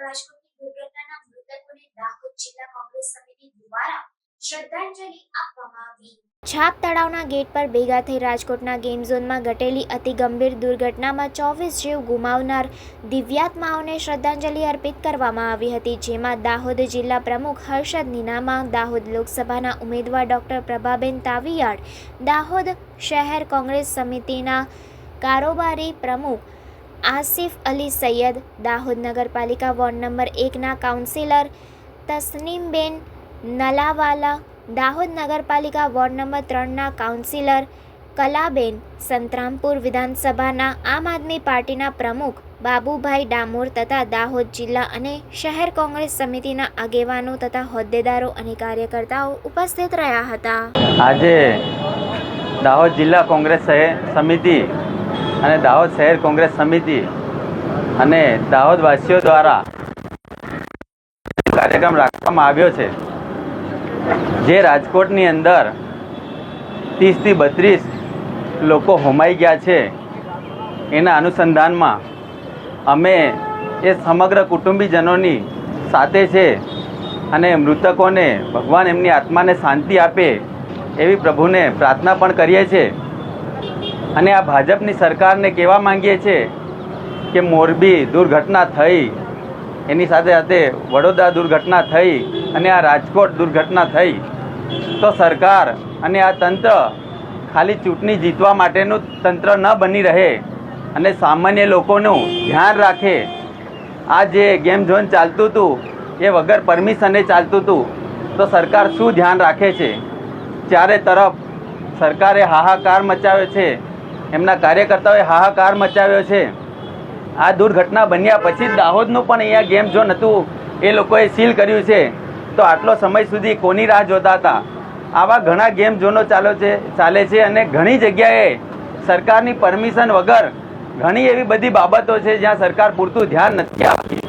રાજકોટની દુર્ઘટનાના મૃતકોને દાહોદ જિલ્લા કોંગ્રેસ સમિતિ દ્વારા શ્રદ્ધાંજલિ આપવામાં આવી. છાપ તળાવના ગેટ પર ભેગા થઈ રાજકોટના ગેમ ઝોનમાં ઘટેલી અતિ ગંભીર દુર્ઘટનામાં ચોવીસ જીવ ગુમાવનાર દિવ્યાત્માઓને શ્રદ્ધાંજલિ અર્પિત કરવામાં આવી હતી, જેમાં દાહોદ જિલ્લા પ્રમુખ હર્ષદ નીનામા, દાહોદ લોકસભાના ઉમેદવાર ડોક્ટર પ્રભાબેન તાવિયાડ દાહોદ શહેર કોંગ્રેસ સમિતિના કારોબારી પ્રમુખ આસિફ અલી સૈયદ, દાહોદ નગરપાલિકા વોર્ડ નંબર એકના કાઉન્સિલર તસનીમબેન નલાવાલા, દાહોદ નગરપાલિકા વોર્ડ નંબર ત્રણના કાઉન્સિલર કલાબેન, સંતરામપુર વિધાનસભાના આમ આદમી પાર્ટીના પ્રમુખ બાબુભાઈ ડામોર તથા દાહોદ જિલ્લા અને શહેર કોંગ્રેસ સમિતિના આગેવાનો તથા હોદ્દેદારો અને કાર્યકર્તાઓ ઉપસ્થિત રહ્યા હતા. આજે દાહોદ જિલ્લા કોંગ્રેસ સમિતિ અને દાહોદ શહેર કોંગ્રેસ સમિતિ અને દાહોદવાસીઓ દ્વારા કાર્યક્રમ રાખવામાં આવ્યો છે. જે રાજકોટની અંદર ત્રીસથી બત્રીસ લોકો હોમાઈ ગયા છે. એના અનુસંધાનમાં અમે એ સમગ્ર કુટુંબીજનોની સાથે છે અને મૃતકોને ભગવાન એમની આત્માને શાંતિ આપે એવી પ્રભુને પ્રાર્થના પણ કરીએ છીએ. અને આ ભાજપની સરકારને કહેવા માંગીએ છીએ કે મોરબી દુર્ઘટના થઈ. એની સાથે સાથે વડોદરા દુર્ઘટના થઈ અને આ રાજકોટ દુર્ઘટના થઈ. તો સરકાર અને આ તંત્ર ખાલી ચૂંટણી જીતવા માટેનું તંત્ર ન બની રહે અને સામાન્ય લોકોનું ધ્યાન રાખે. આ જે ગેમ ઝોન ચાલતું હતું, એ વગર પરમિશને ચાલતું હતું, તો સરકાર શું ધ્યાન રાખે છે? ચારે તરફ સરકારે હાહાકાર મચાવ્યો છે. એમના કાર્યકર્તાઓએ હાહાકાર મચાવ્યો છે. આ દુર્ઘટના બન્યા પછી દાહોદનું પણ અહીંયા ગેમ ઝોન હતું એ લોકોએ સીલ કર્યું છે. તો આટલો સમય સુધી કોની રાહ જોતા હતા? આવા ઘણા ગેમ ઝોનો ચાલો છે, ચાલે છે અને ઘણી જગ્યાએ સરકારની પરમિશન વગર ઘણી એવી બધી બાબતો છે જ્યાં સરકાર પૂરતું ધ્યાન નથી આપતી.